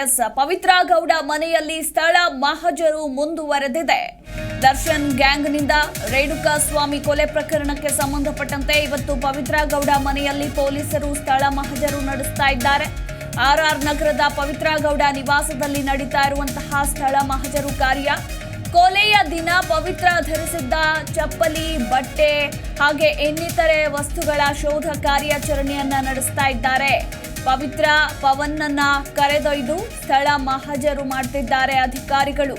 S ಪವಿತ್ರ ಗೌಡ ಮನೆಯಲ್ಲಿ ಸ್ಥಳ ಮಹಜರು ಮುಂದುವರೆದಿದೆ. ದರ್ಶನ್ ಗ್ಯಾಂಗ್ನಿಂದ ರೇಣುಕಾ ಸ್ವಾಮಿ ಕೊಲೆ ಪ್ರಕರಣಕ್ಕೆ ಸಂಬಂಧಪಟ್ಟಂತೆ ಇವತ್ತು ಪವಿತ್ರ ಗೌಡ ಮನೆಯಲ್ಲಿ ಪೊಲೀಸರು, ಸ್ಥಳ ಮಹಜರು ನಡೆಸ್ತಾ ಇದ್ದಾರೆ. ಆರ್ಆರ್ ನಗರದ ಪವಿತ್ರ ಗೌಡ ನಿವಾಸದಲ್ಲಿ ನಡೀತಾ ಇರುವಂತಹ ಸ್ಥಳ ಮಹಜರು ಕಾರ್ಯ. ಕೊಲೆಯ ದಿನ ಪವಿತ್ರ ಧರಿಸಿದ್ದ ಚಪ್ಪಲಿ, ಬಟ್ಟೆ ಹಾಗೆ ಇನ್ನಿತರೆ ವಸ್ತುಗಳ ಶೋಧ ಕಾರ್ಯಾಚರಣೆಯನ್ನ ನಡೆಸ್ತಾ ಇದ್ದಾರೆ. ಪವಿತ್ರ ಪವನ್ನನ್ನ ಕರೆದೊಯ್ದು ಸ್ಥಳ ಮಹಜರು ಮಾಡ್ತಿದ್ದಾರೆ ಅಧಿಕಾರಿಗಳು.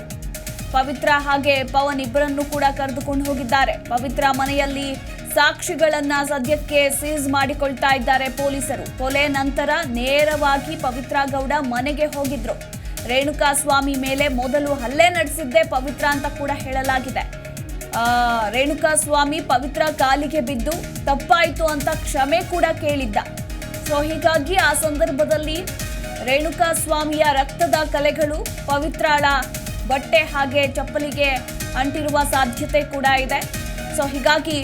ಪವಿತ್ರ ಹಾಗೆ ಪವನ್ ಇಬ್ಬರನ್ನು ಕೂಡ ಕರೆದುಕೊಂಡು ಹೋಗಿದ್ದಾರೆ. ಪವಿತ್ರ ಮನೆಯಲ್ಲಿ ಸಾಕ್ಷಿಗಳನ್ನ ಸದ್ಯಕ್ಕೆ ಸೀಸ್ ಮಾಡಿಕೊಳ್ತಾ ಇದ್ದಾರೆ ಪೊಲೀಸರು. ಕೊಲೆ ನಂತರ ನೇರವಾಗಿ ಪವಿತ್ರ ಗೌಡ ಮನೆಗೆ ಹೋಗಿದ್ರು. ರೇಣುಕಾ ಸ್ವಾಮಿ ಮೇಲೆ ಮೊದಲು ಹಲ್ಲೆ ನಡೆಸಿದ್ದೆ ಪವಿತ್ರ ಅಂತ ಕೂಡ ಹೇಳಲಾಗಿದೆ. ರೇಣುಕಾ ಸ್ವಾಮಿ ಪವಿತ್ರ ಕಾಲಿಗೆ ಬಿದ್ದು, ತಪ್ಪಾಯಿತು ಅಂತ ಕ್ಷಮೆ ಕೂಡ ಕೇಳಿದ್ದ. ಸೊ ಹೀಗಾಗಿ ಆ ಸಂದರ್ಭದಲ್ಲಿ ರೇಣುಕಾ ಸ್ವಾಮಿಯ ರಕ್ತದ ಕಲೆಗಳು ಪವಿತ್ರಾಳ ಬಟ್ಟೆ ಹಾಗೆ ಚಪ್ಪಲಿಗೆ ಅಂಟಿರುವ ಸಾಧ್ಯತೆ ಕೂಡ ಇದೆ. ಸೊ ಹೀಗಾಗಿ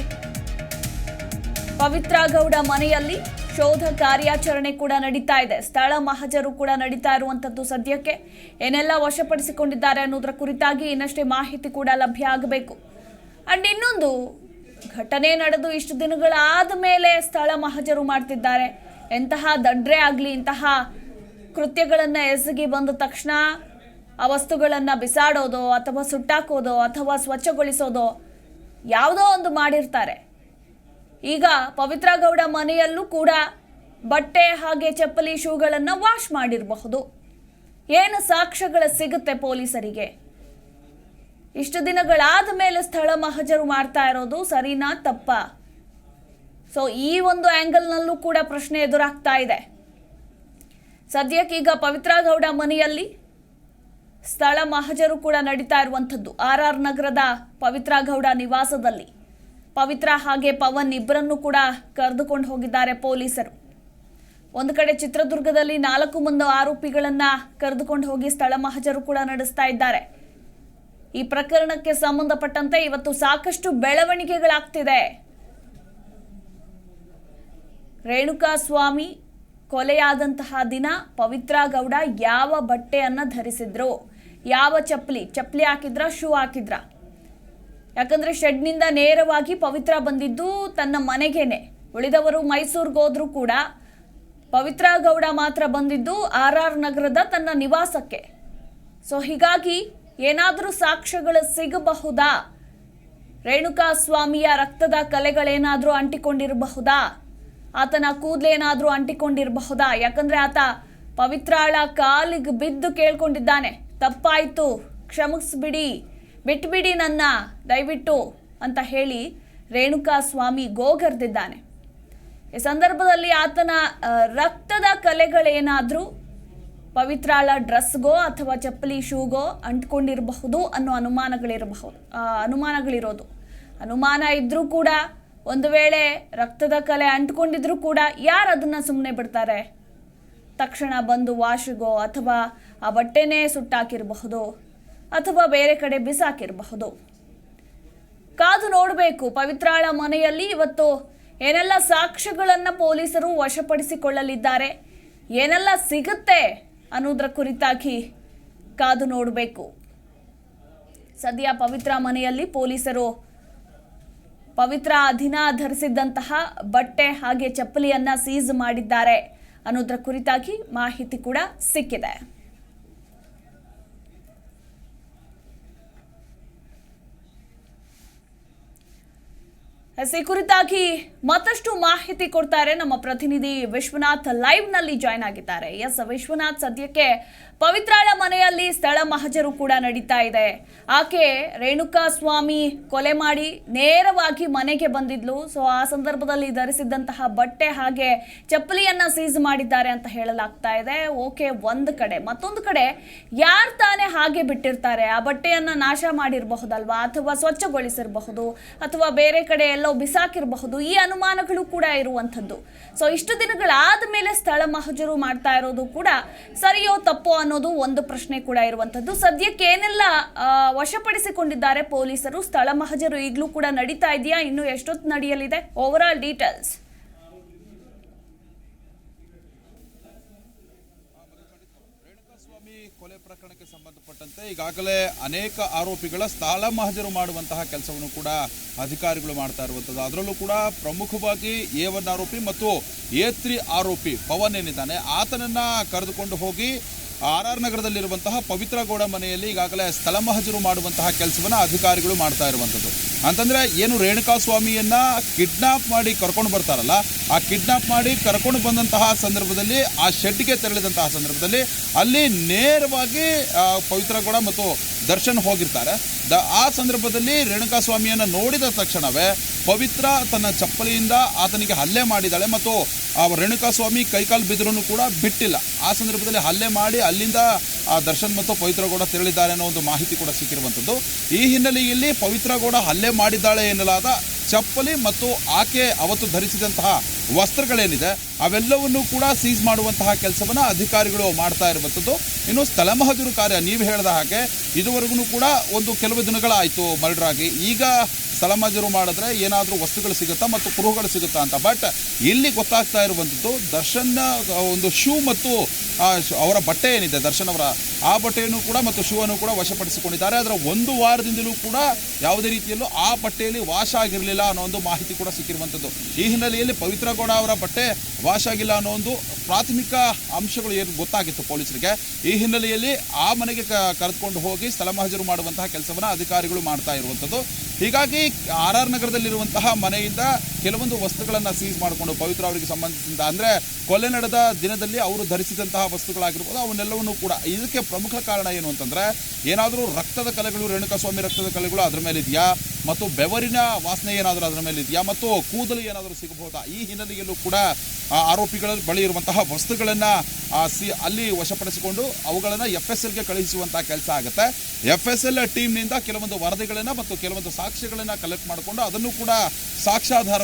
ಪವಿತ್ರ ಗೌಡ ಮನೆಯಲ್ಲಿ ಶೋಧ ಕಾರ್ಯಾಚರಣೆ ಕೂಡ ನಡೀತಾ ಇದೆ. ಸ್ಥಳ ಮಹಜರು ಕೂಡ ನಡೀತಾ ಇರುವಂತದ್ದು ಸದ್ಯಕ್ಕೆ. ಏನೆಲ್ಲ ವಶಪಡಿಸಿಕೊಂಡಿದ್ದಾರೆ ಅನ್ನೋದರ ಕುರಿತಾಗಿ ಇನ್ನಷ್ಟೇ ಮಾಹಿತಿ ಕೂಡ ಲಭ್ಯ ಆಗಬೇಕು. ಅಂಡ್ ಇನ್ನೊಂದು ಘಟನೆ ನಡೆದು ಇಷ್ಟು ದಿನಗಳಾದ ಮೇಲೆ ಸ್ಥಳ ಮಹಜರು ಮಾಡ್ತಿದ್ದಾರೆ. ಎಂತಹ ದಡ್ರೆ ಆಗಲಿ, ಇಂತಹ ಕೃತ್ಯಗಳನ್ನು ಎಸಗಿ ಬಂದ ತಕ್ಷಣ ಆ ವಸ್ತುಗಳನ್ನು ಬಿಸಾಡೋದೋ ಅಥವಾ ಸುಟ್ಟಾಕೋದೋ ಅಥವಾ ಸ್ವಚ್ಛಗೊಳಿಸೋದೋ ಯಾವುದೋ ಒಂದು ಮಾಡಿರ್ತಾರೆ. ಈಗ ಪವಿತ್ರ ಗೌಡ ಮನೆಯಲ್ಲೂ ಕೂಡ ಬಟ್ಟೆ ಹಾಗೆ ಚಪ್ಪಲಿ ಶೂಗಳನ್ನು ವಾಶ್ ಮಾಡಿರಬಹುದು. ಏನು ಸಾಕ್ಷ್ಯಗಳು ಸಿಗುತ್ತೆ ಪೊಲೀಸರಿಗೆ? ಇಷ್ಟು ದಿನಗಳಾದ ಮೇಲೆ ಸ್ಥಳ ಮಹಜರು ಮಾಡ್ತಾ ಇರೋದು ಸರಿನಾ ತಪ್ಪ? ಸೊ ಈ ಒಂದು ಆ್ಯಂಗಲ್ನಲ್ಲೂ ಕೂಡ ಪ್ರಶ್ನೆ ಎದುರಾಗ್ತಾ ಇದೆ. ಸದ್ಯಕ್ಕೀಗ ಪವಿತ್ರ ಗೌಡ ಮನೆಯಲ್ಲಿ ಸ್ಥಳ ಮಹಜರು ಕೂಡ ನಡೀತಾ ಇರುವಂಥದ್ದು. ಆರ್ ಆರ್ ನಗರದ ಪವಿತ್ರ ಗೌಡ ನಿವಾಸದಲ್ಲಿ. ಪವಿತ್ರ ಹಾಗೆ ಪವನ್ ಇಬ್ಬರನ್ನು ಕೂಡ ಕರೆದುಕೊಂಡು ಹೋಗಿದ್ದಾರೆ ಪೊಲೀಸರು. ಒಂದು ಕಡೆ ಚಿತ್ರದುರ್ಗದಲ್ಲಿ ನಾಲ್ಕು ಮಂದಿ ಆರೋಪಿಗಳನ್ನು ಕರೆದುಕೊಂಡು ಹೋಗಿ ಸ್ಥಳ ಮಹಜರು ಕೂಡ ನಡೆಸ್ತಾ ಇದ್ದಾರೆ. ಈ ಪ್ರಕರಣಕ್ಕೆ ಸಂಬಂಧಪಟ್ಟಂತೆ ಇವತ್ತು ಸಾಕಷ್ಟು ಬೆಳವಣಿಗೆಗಳಾಗ್ತಿದೆ. ರೇಣುಕಾ ಸ್ವಾಮಿ ಕೊಲೆಯಾದಂತಹ ದಿನ ಪವಿತ್ರ ಗೌಡ ಯಾವ ಬಟ್ಟೆಯನ್ನು ಧರಿಸಿದ್ರು? ಯಾವ ಚಪ್ಪಲಿ? ಚಪ್ಪಲಿ ಹಾಕಿದ್ರ, ಶೂ ಹಾಕಿದ್ರ? ಯಾಕಂದರೆ ಶೆಡ್ನಿಂದ ನೇರವಾಗಿ ಪವಿತ್ರ ಬಂದಿದ್ದು ತನ್ನ ಮನೆಗೇನೆ. ಉಳಿದವರು ಮೈಸೂರಿಗೆ ಹೋದರೂ ಕೂಡ ಪವಿತ್ರ ಗೌಡ ಮಾತ್ರ ಬಂದಿದ್ದು ಆರ್ ಆರ್ ನಗರದ ತನ್ನ ನಿವಾಸಕ್ಕೆ. ಸೊ ಹೀಗಾಗಿ ಏನಾದರೂ ಸಾಕ್ಷ್ಯಗಳು ಸಿಗಬಹುದಾ? ರೇಣುಕಾ ಸ್ವಾಮಿಯ ರಕ್ತದ ಕಲೆಗಳೇನಾದರೂ ಅಂಟಿಕೊಂಡಿರಬಹುದಾ? ಆತನ ಕೂದಲೇನಾದರೂ ಅಂಟಿಕೊಂಡಿರಬಹುದಾ? ಯಾಕಂದ್ರೆ ಆತ ಪವಿತ್ರಾಳ ಕಾಲಿಗೆ ಬಿದ್ದು ಕೇಳ್ಕೊಂಡಿದ್ದಾನೆ. ತಪ್ಪಾಯಿತು, ಕ್ಷಮಿಸ್ಬಿಡಿ, ಬಿಟ್ಬಿಡಿ ನನ್ನ, ದಯವಿಟ್ಟು ಅಂತ ಹೇಳಿ ರೇಣುಕಾ ಸ್ವಾಮಿ ಗೋಗರ್ದಿದ್ದಾನೆ. ಈ ಸಂದರ್ಭದಲ್ಲಿ ಆತನ ರಕ್ತದ ಕಲೆಗಳೇನಾದರೂ ಪವಿತ್ರಾಳ ಡ್ರೆಸ್ಗೋ ಅಥವಾ ಚಪ್ಪಲಿ ಶೂಗೋ ಅಂಟ್ಕೊಂಡಿರಬಹುದು ಅನ್ನೋ ಅನುಮಾನಗಳಿರಬಹುದು ಅನುಮಾನಗಳಿರೋದು. ಅನುಮಾನ ಇದ್ದರೂ ಕೂಡ ಒಂದು ವೇಳೆ ರಕ್ತದ ಕಲೆ ಅಂಟ್ಕೊಂಡಿದ್ರೂ ಕೂಡ ಯಾರು ಅದನ್ನ ಸುಮ್ಮನೆ ಬಿಡ್ತಾರೆ? ತಕ್ಷಣ ಬಂದು ವಾಶಿಗೋ ಅಥವಾ ಆ ಬಟ್ಟೆನೇ ಸುಟ್ಟಾಕಿರಬಹುದು ಅಥವಾ ಬೇರೆ ಕಡೆ ಬಿಸಾಕಿರಬಹುದು. ಕಾದು ನೋಡಬೇಕು, ಪವಿತ್ರಾಳ ಮನೆಯಲ್ಲಿ ಇವತ್ತು ಏನೆಲ್ಲ ಸಾಕ್ಷ್ಯಗಳನ್ನ ಪೊಲೀಸರು ವಶಪಡಿಸಿಕೊಳ್ಳಲಿದ್ದಾರೆ? ಏನೆಲ್ಲ ಸಿಗುತ್ತೆ ಅನ್ನೋದ್ರ ಕುರಿತಾಗಿ ಕಾದು ನೋಡಬೇಕು. ಸದ್ಯ ಪವಿತ್ರ ಮನೆಯಲ್ಲಿ ಪೊಲೀಸರು ಪವಿತ್ರ ದಿನ ಧರಿಸಿದ್ದಂತಹ ಬಟ್ಟೆ ಹಾಗೆ ಚಪ್ಪಲಿಯನ್ನ ಸೀಸ್ ಮಾಡಿದ್ದಾರೆ. ಅನ್ನೋದ್ರ ಕುರಿತಾಗಿ ಮಾಹಿತಿ ಕೂಡ ಸಿಕ್ಕಿದೆ. ಎಸ್, ಈ ಕುರಿತಾಗಿ ಮತ್ತಷ್ಟು ಮಾಹಿತಿ ಕೊಡ್ತಾರೆ ನಮ್ಮ ಪ್ರತಿನಿಧಿ ವಿಶ್ವನಾಥ್ ಲೈವ್ನಲ್ಲಿ ಜಾಯ್ನ್ ಆಗಿದ್ದಾರೆ. ಎಸ್ ವಿಶ್ವನಾಥ್ ಸದ್ಯಕ್ಕೆ ಪವಿತ್ರಾಳ ಮನೆಯಲ್ಲಿ ಸ್ಥಳ ಮಹಜರು ಕೂಡ ನಡೀತಾ ಇದೆ. ಆಕೆ ರೇಣುಕಾ ಸ್ವಾಮಿ ಕೊಲೆ ಮಾಡಿ ನೇರವಾಗಿ ಮನೆಗೆ ಬಂದಿದ್ಲು. ಸೊ ಆ ಸಂದರ್ಭದಲ್ಲಿ ಧರಿಸಿದ್ದಂತಹ ಬಟ್ಟೆ ಹಾಗೆ ಚಪ್ಪಲಿಯನ್ನ ಸೀಸ್ ಮಾಡಿದ್ದಾರೆ ಅಂತ ಹೇಳಲಾಗ್ತಾ ಇದೆ. ಓಕೆ, ಒಂದು ಕಡೆ. ಮತ್ತೊಂದು ಕಡೆ ಯಾರು ತಾನೇ ಹಾಗೆ ಬಿಟ್ಟಿರ್ತಾರೆ? ಆ ಬಟ್ಟೆಯನ್ನ ನಾಶ ಮಾಡಿರಬಹುದಲ್ವಾ? ಅಥವಾ ಸ್ವಚ್ಛಗೊಳಿಸಿರಬಹುದು? ಅಥವಾ ಬೇರೆ ಕಡೆ ಎಲ್ಲೋ ಬಿಸಾಕಿರಬಹುದು? ಈ ಅನುಮಾನಗಳು ಕೂಡ ಇರುವಂಥದ್ದು. ಸೊ ಇಷ್ಟು ದಿನಗಳಾದ ಮೇಲೆ ಸ್ಥಳ ಮಹಜರು ಮಾಡ್ತಾ ಇರೋದು ಕೂಡ ಸರಿಯೋ ತಪ್ಪೋ ಅನ್ನೋದು ಒಂದು ಪ್ರಶ್ನೆ ಕೂಡ ಇರುವಂಥದ್ದು. ಸದ್ಯಕ್ಕೆ ಏನೆಲ್ಲ ವಶಪಡಿಸಿಕೊಂಡಿದ್ದಾರೆ ಪೊಲೀಸರು? ಸ್ಥಳ ಮಹಜರು ಈಗಲೂ ಕೂಡ ನಡೀತಾ ಇದೆಯಾ? ಇನ್ನು ಎಷ್ಟೊತ್ತು ನಡೆಯಲಿದೆ? ಓವರ್ ಆಲ್ ಡೀಟೇಲ್ಸ್ ಕೊಲೆ ಪ್ರಕರಣಕ್ಕೆ ಸಂಬಂಧಪಟ್ಟಂತೆ ಈಗಾಗಲೇ ಅನೇಕ ಆರೋಪಿಗಳ ಸ್ಥಳ ಮಹಜರು ಮಾಡುವಂತಹ ಕೆಲಸವನ್ನು ಕೂಡ ಅಧಿಕಾರಿಗಳು ಮಾಡ್ತಾ ಇರುವಂಥದ್ದು. ಅದರಲ್ಲೂ ಕೂಡ ಪ್ರಮುಖವಾಗಿ ಎ ಒನ್ ಆರೋಪಿ ಮತ್ತು ಎ ತ್ರೀ ಆರೋಪಿ ಪವನ್ ಏನಿದ್ದಾನೆ, ಆತನನ್ನ ಕರೆದುಕೊಂಡು ಹೋಗಿ ಆರ್ ಆರ್ ನಗರದಲ್ಲಿರುವಂತಹ ಪವಿತ್ರ ಗೌಡ ಮನೆಯಲ್ಲಿ ಈಗಾಗಲೇ ಸ್ಥಳ ಮಹಜರು ಮಾಡುವಂತಹ ಕೆಲಸವನ್ನು ಅಧಿಕಾರಿಗಳು ಮಾಡ್ತಾ ಇರುವಂಥದ್ದು. ಅಂತಂದ್ರೆ ಏನು ರೇಣುಕಾ ಸ್ವಾಮಿಯನ್ನ ಕಿಡ್ನಾಪ್ ಮಾಡಿ ಕರ್ಕೊಂಡು ಬರ್ತಾರಲ್ಲ, ಆ ಕಿಡ್ನಾಪ್ ಮಾಡಿ ಕರ್ಕೊಂಡು ಬಂದಂತಹ ಸಂದರ್ಭದಲ್ಲಿ, ಆ ಶೆಡ್ಗೆ ತೆರಳಿದಂತಹ ಸಂದರ್ಭದಲ್ಲಿ ಅಲ್ಲಿ ನೇರವಾಗಿ ಪವಿತ್ರ ಗೌಡ ಮತ್ತು ದರ್ಶನ್ ಹೋಗಿರ್ತಾರೆ. ದ, ಆ ಸಂದರ್ಭದಲ್ಲಿ ರೇಣುಕಾ ಸ್ವಾಮಿಯನ್ನು ನೋಡಿದ ತಕ್ಷಣವೇ ಪವಿತ್ರ ತನ್ನ ಚಪ್ಪಲಿಯಿಂದ ಆತನಿಗೆ ಹಲ್ಲೆ ಮಾಡಿದ್ದಾಳೆ ಮತ್ತು ಆ ರೇಣುಕಾ ಸ್ವಾಮಿ ಕೈಕಾಲು ಬಿದ್ದರೂ ಕೂಡ ಬಿಟ್ಟಿಲ್ಲ. ಆ ಸಂದರ್ಭದಲ್ಲಿ ಹಲ್ಲೆ ಮಾಡಿ ಅಲ್ಲಿಂದ ಆ ದರ್ಶನ್ ಮತ್ತು ಪವಿತ್ರ ಗೌಡ ತೆರಳಿದ್ದಾರೆ ಅನ್ನೋ ಒಂದು ಮಾಹಿತಿ ಕೂಡ ಸಿಕ್ಕಿರುವಂಥದ್ದು. ಈ ಹಿನ್ನೆಲೆಯಲ್ಲಿ ಪವಿತ್ರ ಗೌಡ ಹಲ್ಲೆ ಮಾಡಿದ್ದಾಳೆ ಎನ್ನಲಾದ ಚಪ್ಪಲಿ ಮತ್ತು ಆಕೆ ಅವತ್ತು ಧರಿಸಿದಂತಹ ವಸ್ತ್ರಗಳೇನಿದೆ, ಅವೆಲ್ಲವನ್ನು ಕೂಡ ಸೀಸ್ ಮಾಡುವಂತಹ ಕೆಲಸವನ್ನು ಅಧಿಕಾರಿಗಳು ಮಾಡ್ತಾ ಇರುವಂಥದ್ದು. ಇನ್ನು ಸ್ಥಳ ಕಾರ್ಯ, ನೀವು ಹೇಳಿದ ಹಾಗೆ ಇದುವರೆಗೂ ಕೂಡ ಒಂದು ಕೆಲವು ದಿನಗಳಾಯಿತು ಮರ್ಡರ್ ಆಗಿ. ಈಗ ಸ್ಥಳ ಮಹಜರು ಮಾಡಿದ್ರೆ ಏನಾದರೂ ವಸ್ತುಗಳು ಸಿಗುತ್ತಾ ಮತ್ತು ಕುರುಹುಗಳು ಸಿಗುತ್ತಾ ಅಂತ. ಬಟ್ ಇಲ್ಲಿ ಗೊತ್ತಾಗ್ತಾ ಇರುವಂಥದ್ದು ದರ್ಶನ್ ಒಂದು ಶೂ ಮತ್ತು ಅವರ ಬಟ್ಟೆ ಏನಿದೆ, ದರ್ಶನ್ ಅವರ ಆ ಬಟ್ಟೆಯನ್ನು ಕೂಡ ಮತ್ತು ಶೂವನ್ನು ಕೂಡ ವಶಪಡಿಸಿಕೊಂಡಿದ್ದಾರೆ. ಅದರ ಒಂದು ವಾರದಿಂದಲೂ ಕೂಡ ಯಾವುದೇ ರೀತಿಯಲ್ಲೂ ಆ ಬಟ್ಟೆಯಲ್ಲಿ ವಾಶ ಆಗಿರಲಿಲ್ಲ ಅನ್ನೋ ಒಂದು ಮಾಹಿತಿ ಕೂಡ ಸಿಕ್ಕಿರುವಂಥದ್ದು ಈ ಹಿನ್ನೆಲೆಯಲ್ಲಿ ಪವಿತ್ರ ಗೌಡ ಅವರ ಬಟ್ಟೆ ವಾಶ ಆಗಿಲ್ಲ ಅನ್ನೋ ಒಂದು ಪ್ರಾಥಮಿಕ ಅಂಶಗಳು ಏನು ಗೊತ್ತಾಗಿತ್ತು ಪೊಲೀಸರಿಗೆ. ಈ ಹಿನ್ನೆಲೆಯಲ್ಲಿ ಆ ಮನೆಗೆ ಕರೆದುಕೊಂಡು ಹೋಗಿ ಸ್ಥಳ ಮಹಜರು ಮಾಡುವಂತಹ ಕೆಲಸವನ್ನು ಅಧಿಕಾರಿಗಳು ಮಾಡ್ತಾ ಇರುವಂಥದ್ದು ಹೀಗಾಗಿ ಆರ್ ಆರ್ ನಗರದಲ್ಲಿರುವಂತಹ ಮನೆಯಿಂದ ಕೆಲವೊಂದು ವಸ್ತುಗಳನ್ನು ಸೀಸ್ ಮಾಡಿಕೊಂಡು ಪವಿತ್ರ ಅವರಿಗೆ ಸಂಬಂಧಿಸಿದ ಅಂದರೆ ಕೊಲೆ ನಡೆದ ದಿನದಲ್ಲಿ ಅವರು ಧರಿಸಿದಂತಹ ವಸ್ತುಗಳಾಗಿರ್ಬೋದು, ಅವನ್ನೆಲ್ಲವನ್ನೂ ಕೂಡ. ಇದಕ್ಕೆ ಪ್ರಮುಖ ಕಾರಣ ಏನು ಅಂತಂದರೆ, ಏನಾದರೂ ರಕ್ತದ ಕಲೆಗಳು ರೇಣುಕಾ ಸ್ವಾಮಿ ರಕ್ತದ ಕಲೆಗಳು ಅದರ ಮೇಲೆ ಇದೆಯಾ ಮತ್ತು ಬೆವರಿನ ವಾಸನೆ ಏನಾದರೂ ಅದರ ಮೇಲೆ ಇದೆಯಾ ಮತ್ತು ಕೂದಲು ಏನಾದರೂ ಸಿಗಬಹುದಾ? ಈ ಹಿನ್ನೆಲೆಯಲ್ಲೂ ಕೂಡ ಆರೋಪಿಗಳ ಬಳಿ ಇರುವಂತಹ ವಸ್ತುಗಳನ್ನು ಸಿ, ಅಲ್ಲಿ ವಶಪಡಿಸಿಕೊಂಡು ಅವುಗಳನ್ನು ಎಫ್ ಎಸ್ ಎಲ್ಗೆ ಕಳುಹಿಸುವಂತಹ ಕೆಲಸ ಆಗುತ್ತೆ. ಎಫ್ ಎಸ್ ಎಲ್ ಟೀಮ್ನಿಂದ ಕೆಲವೊಂದು ವರದಿಗಳನ್ನು ಮತ್ತು ಕೆಲವೊಂದು ಸಾಕ್ಷ್ಯಗಳನ್ನು ಕಲೆಕ್ಟ್ ಮಾಡಿಕೊಂಡು ಅದನ್ನು ಕೂಡ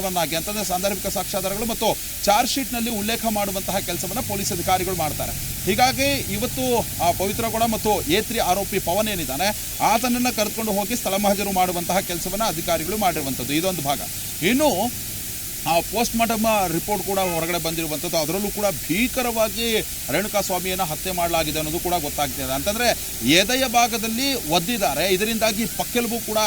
ಸಾಕ್ಷ್ಯಾಧಾರವನ್ನಾಗಿ ಅಂತಂದರೆ ಸಾಂದರ್ಭಿಕ ಸಾಕ್ಷ್ಯಾಧಾರಗಳು ಮತ್ತು ಚಾರ್ಜ್ ಶೀಟ್ನಲ್ಲಿ ಉಲ್ಲೇಖ ಮಾಡುವಂತಹ ಕೆಲಸವನ್ನು ಪೊಲೀಸ್ ಅಧಿಕಾರಿಗಳು ಮಾಡ್ತಾರೆ. ಹೀಗಾಗಿ ಇವತ್ತು ಆ ಪವಿತ್ರ ಗೌಡ ಮತ್ತು ಏತ್ರಿ ಆರೋಪಿ ಪವನ್ ಏನಿದ್ದಾನೆ, ಆತನನ್ನು ಕರೆದುಕೊಂಡು ಹೋಗಿ ಸ್ಥಳ ಮಹಜರು ಮಾಡುವಂತಹ ಕೆಲಸವನ್ನು ಅಧಿಕಾರಿಗಳು ಮಾಡಿರುವಂಥದ್ದು. ಇದೊಂದು ಭಾಗ. ಇನ್ನು ಆ ಪೋಸ್ಟ್ ಮಾರ್ಟಮ್ ರಿಪೋರ್ಟ್ ಕೂಡ ಹೊರಗಡೆ ಬಂದಿರುವಂಥದ್ದು. ಅದರಲ್ಲೂ ಕೂಡ ಭೀಕರವಾಗಿ ರೇಣುಕಾ ಸ್ವಾಮಿಯನ್ನು ಹತ್ಯೆ ಮಾಡಲಾಗಿದೆ ಅನ್ನೋದು ಕೂಡ ಗೊತ್ತಾಗ್ತಿದೆ. ಅಂತಂದರೆ ಎದೆಯ ಭಾಗದಲ್ಲಿ ಒದ್ದಿದ್ದಾರೆ. ಇದರಿಂದಾಗಿ ಪಕ್ಕೆಲುಬು ಕೂಡ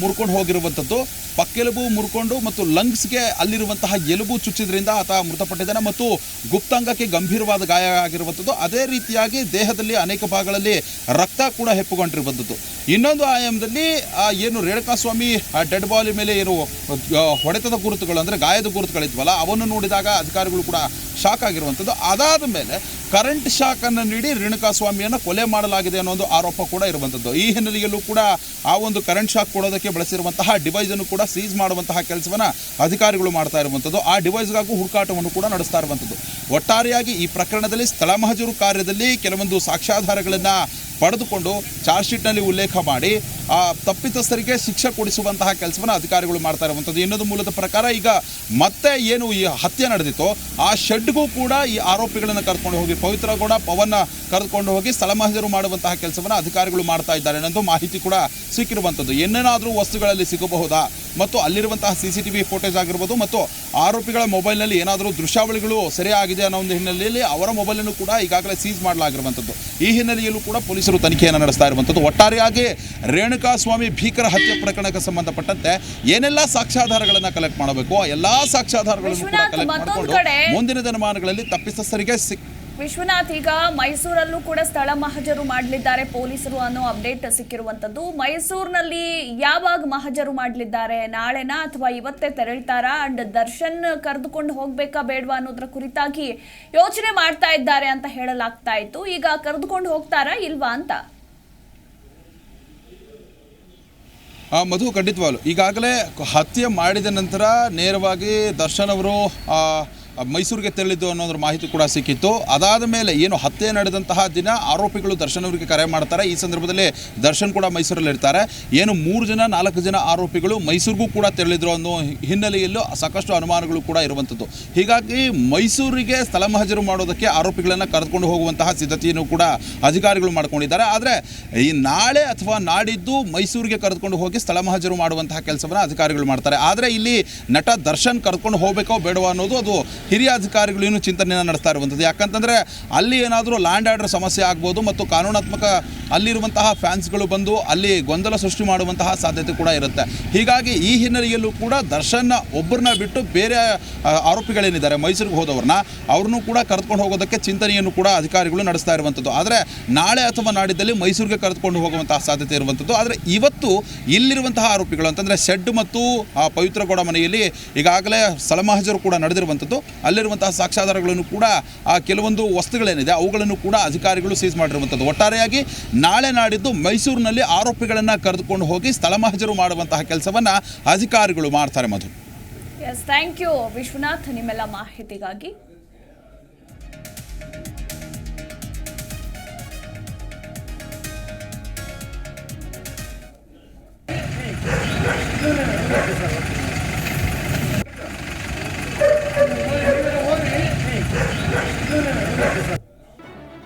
ಮುರ್ಕೊಂಡು ಹೋಗಿರುವಂಥದ್ದು. ಪಕ್ಕೆಲುಬು ಮುರ್ಕೊಂಡು ಮತ್ತು ಲಂಗ್ಸ್ಗೆ ಅಲ್ಲಿರುವಂತಹ ಎಲುಬು ಚುಚ್ಚಿದ್ರಿಂದ ಆತ ಮೃತಪಟ್ಟಿದ್ದಾನೆ ಮತ್ತು ಗುಪ್ತಾಂಗಕ್ಕೆ ಗಂಭೀರವಾದ ಗಾಯ ಆಗಿರುವಂಥದ್ದು. ಅದೇ ರೀತಿಯಾಗಿ ದೇಹದಲ್ಲಿ ಅನೇಕ ಭಾಗಗಳಲ್ಲಿ ರಕ್ತ ಕೂಡ ಹೆಪ್ಪುಗೊಂಡಿರುವಂಥದ್ದು. ಇನ್ನೊಂದು ಆಯಾಮದಲ್ಲಿ ಏನು ರೇಣುಕಾ ಸ್ವಾಮಿ ಡೆಡ್ ಬಾಲಿ ಮೇಲೆ ಏನು ಹೊಡೆತದ ಗುರುತುಗಳು ಅಂದರೆ ಗಾಯದ ಗುರುತುಗಳಿದ್ವಲ್ಲ ಅವನ್ನು ನೋಡಿದಾಗ ಅಧಿಕಾರಿಗಳು ಕೂಡ ಶಾಕ್ ಆಗಿರುವಂಥದ್ದು. ಅದಾದ ಮೇಲೆ ಕರೆಂಟ್ ಶಾಕನ್ನು ನೀಡಿ ರೇಣುಕಾ ಸ್ವಾಮಿಯನ್ನು ಕೊಲೆ ಮಾಡಲಾಗಿದೆ ಅನ್ನೋ ಒಂದು ಆರೋಪ ಕೂಡ ಇರುವಂಥದ್ದು ಈ ಹಿನ್ನೆಲೆಯಲ್ಲೂ ಕೂಡ ಆ ಒಂದು ಕರೆಂಟ್ ಶಾಕ್ ಕೊಡೋದಕ್ಕೆ ಬಳಸಿರುವಂತಹ ಡಿವೈಸ್ ಅನ್ನು ಕೂಡ ಸೀಸ್ ಮಾಡುವಂತಹ ಕೆಲಸವನ್ನ ಅಧಿಕಾರಿಗಳು ಮಾಡ್ತಾ ಇರುವಂಥದ್ದು ಆ ಡಿವೈಸ್ಗಾಗೂ ಹುಡುಕಾಟವನ್ನು ಕೂಡ ನಡೆಸ್ತಾ ಇರುವಂಥದ್ದು ಒಟ್ಟಾರೆಯಾಗಿ ಈ ಪ್ರಕರಣದಲ್ಲಿ ಸ್ಥಳ ಮಹಜೂರು ಕಾರ್ಯದಲ್ಲಿ ಕೆಲವೊಂದು ಸಾಕ್ಷ್ಯಾಧಾರಗಳನ್ನು ಪಡೆದುಕೊಂಡು ಚಾರ್ಜ್ ಶೀಟ್ನಲ್ಲಿ ಉಲ್ಲೇಖ ಮಾಡಿ, ಆ ತಪ್ಪಿತಸ್ಥರಿಗೆ ಶಿಕ್ಷೆ ಕೊಡಿಸುವಂತಹ ಕೆಲಸವನ್ನು ಅಧಿಕಾರಿಗಳು ಮಾಡ್ತಾ ಇರುವಂಥದ್ದು. ಇನ್ನೊಂದು ಮೂಲದ ಪ್ರಕಾರ ಈಗ ಮತ್ತೆ ಏನು ಈ ಹತ್ಯೆ ನಡೆದಿತ್ತು, ಆ ಶೆಡ್ಗೂ ಕೂಡ ಈ ಆರೋಪಿಗಳನ್ನು ಕರ್ಕೊಂಡು ಹೋಗಿ ಪವಿತ್ರ ಗೌಡ ಪವನ್ನ ಕರೆದುಕೊಂಡು ಹೋಗಿ ಸ್ಥಳ ಮಹಜರು ಮಾಡುವಂತಹ ಕೆಲಸವನ್ನು ಅಧಿಕಾರಿಗಳು ಮಾಡ್ತಾ ಇದ್ದಾರೆ ಅನ್ನೋದು ಮಾಹಿತಿ ಕೂಡ ಸಿಕ್ಕಿರುವಂಥದ್ದು. ಏನೇನಾದರೂ ವಸ್ತುಗಳಲ್ಲಿ ಸಿಗಬಹುದಾ? ಮತ್ತು ಅಲ್ಲಿರುವಂತಹ C C T V footage ಆಗಿರ್ಬೋದು ಮತ್ತು ಆರೋಪಿಗಳ ಮೊಬೈಲ್ನಲ್ಲಿ ಏನಾದರೂ ದೃಶ್ಯಾವಳಿಗಳು ಸರಿಯಾಗಿದೆ ಅನ್ನೋ ಒಂದು ಹಿನ್ನೆಲೆಯಲ್ಲಿ ಅವರ ಮೊಬೈಲನ್ನು ಕೂಡ ಈಗಾಗಲೇ ಸೀಸ್ ಮಾಡಲಾಗಿರುವಂಥದ್ದು. ಈ ಹಿನ್ನೆಲೆಯಲ್ಲೂ ಕೂಡ ಪೊಲೀಸರು ತನಿಖೆಯನ್ನು ನಡೆಸ್ತಾ ಇರುವಂಥದ್ದು. ಒಟ್ಟಾರೆಯಾಗಿ ರೇಣುಕಾಸ್ವಾಮಿ ಭೀಕರ ಹತ್ಯೆ ಪ್ರಕರಣಕ್ಕೆ ಸಂಬಂಧಪಟ್ಟಂತೆ ಏನೆಲ್ಲ ಸಾಕ್ಷ್ಯಾಧಾರಗಳನ್ನು ಕಲೆಕ್ಟ್ ಮಾಡಬೇಕು? ಎಲ್ಲ ಎಲ್ಲಾ ಸಾಕ್ಷ್ಯಾಧಾರಗಳನ್ನು ಕೂಡ ಕಲೆಕ್ಟ್ ಮಾಡಿಕೊಂಡು ಕಡೆ- ಮುಂದಿನ ದಿನಮಾನಗಳಲ್ಲಿ ತಪ್ಪಿತಸ್ಥರಿಗೆ ಸಿಕ್ ವಿಶ್ವನಾಥ್ ಈಗ ಮೈಸೂರಲ್ಲೂ ಕೂಡ ಸ್ಥಳ ಮಹಜರು ಮಾಡಲಿದ್ದಾರೆ. ಪೊಲೀಸರು ಅನ್ನೋ ಅಪ್ಡೇಟ್ ಸಿಕ್ಕಿರುವಂತದ್ದು ಮೈಸೂರಿನಲ್ಲಿ ಯಾವಾಗ ಮಹಜರು ಮಾಡಲಿದ್ದಾರೆ? ನಾಳೆನಾ ಅಥವಾ ಇವತ್ತೇ ತೆರಳ್ತಾರಾ? ಅಂಡ್ ದರ್ಶನ್ ಕರೆದುಕೊಂಡು ಹೋಗ್ಬೇಕಾ ಬೇಡವಾ ಅನ್ನೋದ್ರ ಕುರಿತಾಗಿ ಯೋಚನೆ ಮಾಡ್ತಾ ಇದ್ದಾರೆ ಅಂತ ಹೇಳಲಾಗ್ತಾ ಇತ್ತು. ಈಗ ಕರೆದುಕೊಂಡು ಹೋಗ್ತಾರಾ ಇಲ್ವಾ ಅಂತ? ಮಧು, ಖಂಡಿತವಾಗ್ಲು. ಈಗಾಗಲೇ ಹತ್ಯೆ ಮಾಡಿದ ನಂತರ ನೇರವಾಗಿ ದರ್ಶನ್ ಅವರು ಮೈಸೂರಿಗೆ ತೆರಳಿದ್ದು ಅನ್ನೋದ್ರ ಮಾಹಿತಿ ಕೂಡ ಸಿಕ್ಕಿತ್ತು. ಅದಾದ ಮೇಲೆ ಏನು ಹತ್ಯೆ ನಡೆದಂತಹ ದಿನ ಆರೋಪಿಗಳು ದರ್ಶನ್ ಅವರಿಗೆ ಕರೆ ಮಾಡ್ತಾರೆ. ಈ ಸಂದರ್ಭದಲ್ಲಿ ದರ್ಶನ್ ಕೂಡ ಮೈಸೂರಲ್ಲಿ ಇರ್ತಾರೆ ಏನು ಮೂರು ಜನ, ನಾಲ್ಕು ಜನ ಆರೋಪಿಗಳು ಮೈಸೂರಿಗೂ ಕೂಡ ತೆರಳಿದ್ರು ಅನ್ನೋ ಹಿನ್ನೆಲೆಯಲ್ಲೂ ಸಾಕಷ್ಟು ಅನುಮಾನಗಳು ಕೂಡ ಇರುವಂಥದ್ದು. ಹೀಗಾಗಿ ಮೈಸೂರಿಗೆ ಸ್ಥಳ ಮಹಜರು ಮಾಡೋದಕ್ಕೆ ಆರೋಪಿಗಳನ್ನು ಕರೆದುಕೊಂಡು ಹೋಗುವಂತಹ ಸಿದ್ಧತೆಯನ್ನು ಕೂಡ ಅಧಿಕಾರಿಗಳು ಮಾಡ್ಕೊಂಡಿದ್ದಾರೆ. ಆದರೆ ಈ ನಾಳೆ ಅಥವಾ ನಾಡಿದ್ದು ಮೈಸೂರಿಗೆ ಕರೆದುಕೊಂಡು ಹೋಗಿ ಸ್ಥಳ ಮಹಜರು ಮಾಡುವಂತಹ ಕೆಲಸವನ್ನು ಅಧಿಕಾರಿಗಳು ಮಾಡ್ತಾರೆ. ಆದರೆ ಇಲ್ಲಿ ನಟ ದರ್ಶನ್ ಕರೆದುಕೊಂಡು ಹೋಗಬೇಕೋ ಬೇಡವೋ ಅನ್ನೋದು ಅದು ಹಿರಿಯ ಅಧಿಕಾರಿಗಳು ಏನು ಚಿಂತನೆಯನ್ನು ನಡೆಸ್ತಾ ಇರುವಂಥದ್ದು? ಯಾಕಂತಂದರೆ ಅಲ್ಲಿ ಏನಾದರೂ ಲ್ಯಾಂಡ್ ಆರ್ಡರ್ ಸಮಸ್ಯೆ ಆಗ್ಬೋದು ಮತ್ತು ಕಾನೂನಾತ್ಮಕ ಅಲ್ಲಿರುವಂತಹ ಫ್ಯಾನ್ಸ್ಗಳು ಬಂದು ಅಲ್ಲಿ ಗೊಂದಲ ಸೃಷ್ಟಿ ಮಾಡುವಂತಹ ಸಾಧ್ಯತೆ ಕೂಡ ಇರುತ್ತೆ. ಹೀಗಾಗಿ ಈ ಹಿನ್ನೆಲೆಯಲ್ಲೂ ಕೂಡ ದರ್ಶನ್ ಒಬ್ಬರನ್ನ ಬಿಟ್ಟು ಬೇರೆ ಆರೋಪಿಗಳೇನಿದ್ದಾರೆ, ಮೈಸೂರಿಗೆ ಹೋದವ್ರನ್ನ, ಅವ್ರನ್ನೂ ಕೂಡ ಕರೆದುಕೊಂಡು ಹೋಗೋದಕ್ಕೆ ಚಿಂತನೆಯನ್ನು ಕೂಡ ಅಧಿಕಾರಿಗಳು ನಡೆಸ್ತಾ ಇರುವಂಥದ್ದು. ಆದರೆ ನಾಳೆ ಅಥವಾ ನಾಡಿದ್ದಲ್ಲಿ ಮೈಸೂರಿಗೆ ಕರೆದುಕೊಂಡು ಹೋಗುವಂತಹ ಸಾಧ್ಯತೆ ಇರುವಂಥದ್ದು. ಆದರೆ ಇವತ್ತು ಇಲ್ಲಿರುವಂತಹ ಆರೋಪಿಗಳು ಅಂತಂದರೆ ಶೆಡ್ ಮತ್ತು, ಆ ಪವಿತ್ರಗೌಡ ಮನೆಯಲ್ಲಿ ಈಗಾಗಲೇ ಸಲಮಹಜರು ಕೂಡ ನಡೆದಿರುವಂಥದ್ದು. ಅಲ್ಲಿರುವಂತಹ ಸಾಕ್ಷ್ಯಾಧಾರಗಳನ್ನು ಕೂಡ ಆ ಕೆಲವೊಂದು ವಸ್ತುಗಳೇನಿದೆ, ಅವುಗಳನ್ನು ಕೂಡ ಅಧಿಕಾರಿಗಳು ಸೀಸ್ ಮಾಡಿರುವಂಥದ್ದು. ಒಟ್ಟಾರೆಯಾಗಿ ನಾಳೆ ನಾಡಿದ್ದು ಮೈಸೂರಿನಲ್ಲಿ ಆರೋಪಿಗಳನ್ನು ಕರೆದುಕೊಂಡು ಹೋಗಿ ಸ್ಥಳಮಹಜರು ಮಾಡುವಂತಹ ಕೆಲಸವನ್ನು ಅಧಿಕಾರಿಗಳು ಮಾಡ್ತಾರೆ, Madhu. Yes thank you Vishwanath, ನಿಮ್ಮೆಲ್ಲ ಮಾಹಿತಿಗಾಗಿ.